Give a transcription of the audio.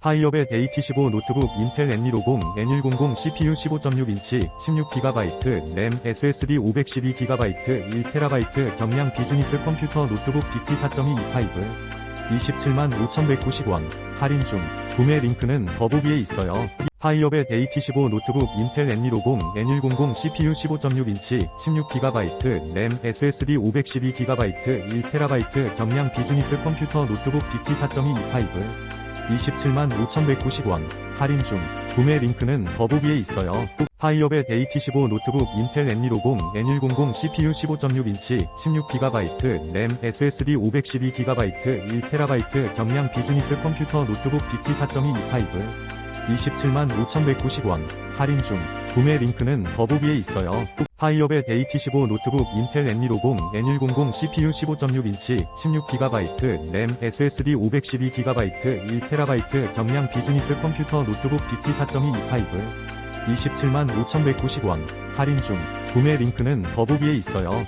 파이어벳 AT15 노트북 인텔 N250 N100 CPU 15.6인치 16GB 램 SSD 512GB 1TB 경량 비즈니스 컴퓨터 노트북 BT 4.2 E5 27만 5,190원. 할인 중. 구매 링크는 더보기에 있어요. 파이어벳 AT15 노트북 인텔 N250 N100 CPU 15.6인치 16GB 램 SSD 512GB 1TB 경량 비즈니스 컴퓨터 노트북 BT 4.2 E5 27만 5,190원. 할인 중. 구매 링크는 더보기에 있어요. 파이어벳 AT15 노트북 인텔 N250 N100 CPU 15.6인치 16GB 램 SSD 512GB 1TB 경량 비즈니스 컴퓨터 노트북 BT 4.2 E5 27만 5,190원. 할인 중. 구매 링크는 더보기에 있어요. 파이어벳 AT15 노트북 인텔 N250 N100 CPU 15.6인치 16GB 램 SSD 512GB 1TB 경량 비즈니스 컴퓨터 노트북 BT 4.2 E5 27만 5,190원. 할인 중. 구매 링크는 더보기에 있어요.